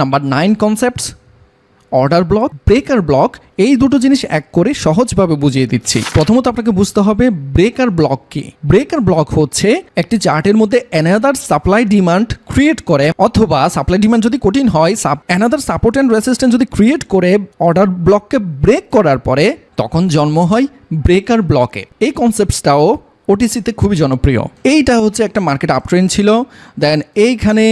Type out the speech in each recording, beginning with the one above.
Number nine concepts order block breaker block এই দুটো জিনিস এক করে সহজভাবে বুঝিয়ে দিচ্ছি। প্রথমত আপনাকে বুঝতে হবে ব্রেকার ব্লক কি। ব্রেকার ব্লক হচ্ছে একটি চার্টের মধ্যে অ্যানাদার সাপ্লাই ডিমান্ড ক্রিয়েট করে, অথবা সাপ্লাই ডিমান্ড যদি কঠিন হয় অ্যানাদার সাপোর্ট অ্যান্ড রেসিস্ট্যান্ট যদি ক্রিয়েট করে অর্ডার ব্লককে ব্রেক করার পরে, তখন জন্ম হয় ব্রেকার ব্লকে এই কনসেপ্টসটাও ওটিসিতে খুবই জনপ্রিয়। এইটা হচ্ছে একটা মার্কেট আপট্রেন্ড ছিল। দেন এইখানে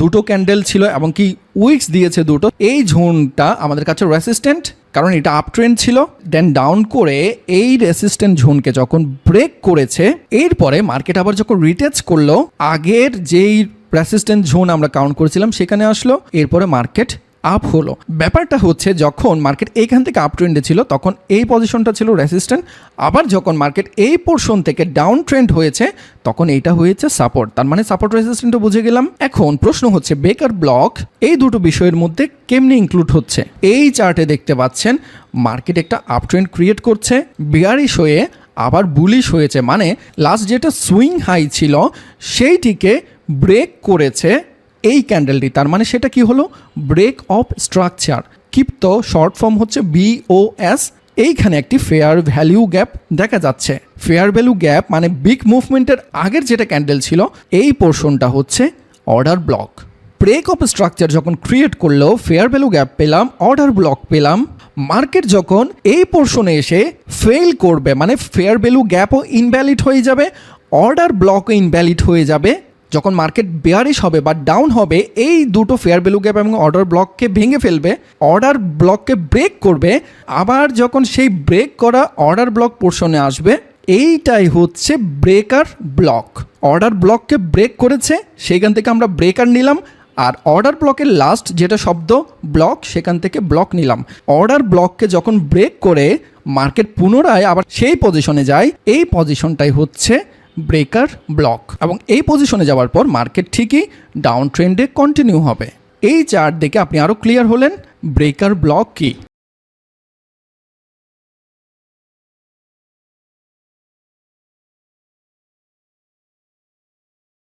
দুটো ক্যান্ডেল ছিল এবং কি উইক্স দিয়েছে দুটো। এই ঝোনটা আমাদের কাছে রেসিস্ট্যান্ট কারণ এটা আপ আপট্রেন্ড ছিল। দেন ডাউন করে এই রেসিস্ট্যান্ট ঝোনকে যখন ব্রেক করেছে, এরপরে মার্কেট আবার যখন রিটেচ করল, আগের যেই রেসিস্ট্যান্ট ঝোন আমরা কাউন্ট করেছিলাম সেখানে আসলো, এরপরে মার্কেট আপ হলো। ব্যাপারটা হচ্ছে যখন মার্কেট এইখান থেকে আপ ট্রেন্ডে ছিল, তখন এই পজিশনটা ছিল রেসিস্ট্যান্ট আবার যখন মার্কেট এই পোর্শন থেকে ডাউন ট্রেন্ড হয়েছে, তখন এইটা হয়েছে সাপোর্ট তার মানে সাপোর্ট রেসিস্ট্যান্টও বুঝে গেলাম। এখন প্রশ্ন হচ্ছে বেকার ব্লক এই দুটো বিষয়ের মধ্যে কেমনি ইনক্লুড হচ্ছে? এই চার্টে দেখতে পাচ্ছেন মার্কেট একটা আপ ট্রেন্ড ক্রিয়েট করছে বিয়ারিশ হয়ে আবার বুলিশ হয়েছে। মানে লাস্ট যেটা সুইং হাই ছিল, সেইটিকে ব্রেক করেছে এই ক্যান্ডেলটি তার মানে সেটা কি হলো? ব্রেক অফ স্ট্রাকচার ক্ষিপ্ত শর্ট ফর্ম হচ্ছে বিওএস এইখানে একটি ফেয়ার ভ্যালিউ গ্যাপ দেখা যাচ্ছে। ফেয়ার ভ্যালু গ্যাপ মানে বিগ মুভমেন্টের আগের যেটা ক্যান্ডেল ছিল, এই পোর্শনটা হচ্ছে order block break of structure যখন ক্রিয়েট করল ফেয়ার ভ্যালু গ্যাপ পেলাম অর্ডার ব্লক পেলাম মার্কেট যখন এই পোর্শনে এসে ফেল করবে মানে ফেয়ার ভ্যালু গ্যাপও ইনভ্যালিড হয়ে যাবে অর্ডার ব্লকও ইনভ্যালিড হয়ে যাবে যখন মার্কেট বেয়ারিশ হবে বা ডাউন হবে, এই দুটো ফেয়ার ভ্যালু গ্যাপ এবং অর্ডার ব্লককে ভেঙে ফেলবে অর্ডার ব্লককে ব্রেক করবে, আবার যখন সেই ব্রেক করা অর্ডার ব্লক পোর্শনে আসবে, এইটাই হচ্ছে ব্রেকার ব্লক অর্ডার ব্লককে ব্রেক করেছে, সেইখান থেকে আমরা ব্রেকার নিলাম, আর অর্ডার ব্লকের লাস্ট যেটা শব্দ ব্লক সেখান থেকে ব্লক নিলাম। অর্ডার ব্লককে যখন ব্রেক করে মার্কেট পুনরায় আবার সেই পজিশনে যায়, এই পজিশনটাই হচ্ছে ব্রেকার, ব্লক এবং এই পজিশনে যাওয়ার পর মার্কেট ঠিকই ডাউন ট্রেন্ডে কন্টিনিউ হবে। এই চার্ট দেখে আপনি আরও ক্লিয়ার হলেন, ব্রেকার, ব্লক কি?